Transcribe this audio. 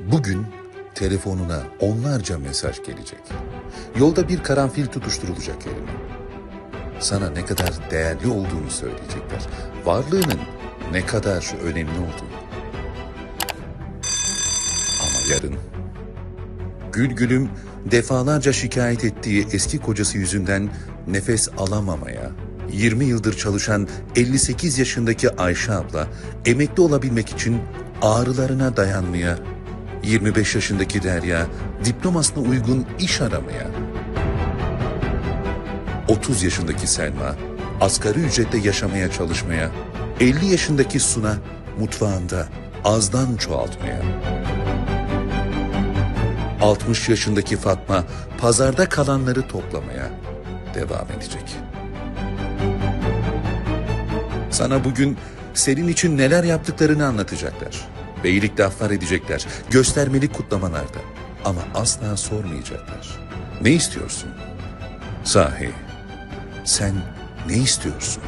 Bugün telefonuna onlarca mesaj gelecek. Yolda bir karanfil tutuşturulacak eline. Sana ne kadar değerli olduğunu söyleyecekler. Varlığının ne kadar önemli olduğunu. Ama yarın Gül Gül'üm defalarca şikayet ettiği eski kocası yüzünden nefes alamamaya, 20 yıldır çalışan 58 yaşındaki Ayşe abla emekli olabilmek için ağrılarına dayanmaya, 25 yaşındaki Derya diplomasına uygun iş aramaya, 30 yaşındaki Selma asgari ücretle yaşamaya çalışmaya, 50 yaşındaki Suna mutfağında azdan çoğaltmaya, 60 yaşındaki Fatma pazarda kalanları toplamaya devam edecek. Sana bugün senin için neler yaptıklarını anlatacaklar. Beylik laflar edecekler, göstermelik kutlamalarda. Ama asla sormayacaklar. Ne istiyorsun? Sahi, sen ne istiyorsun?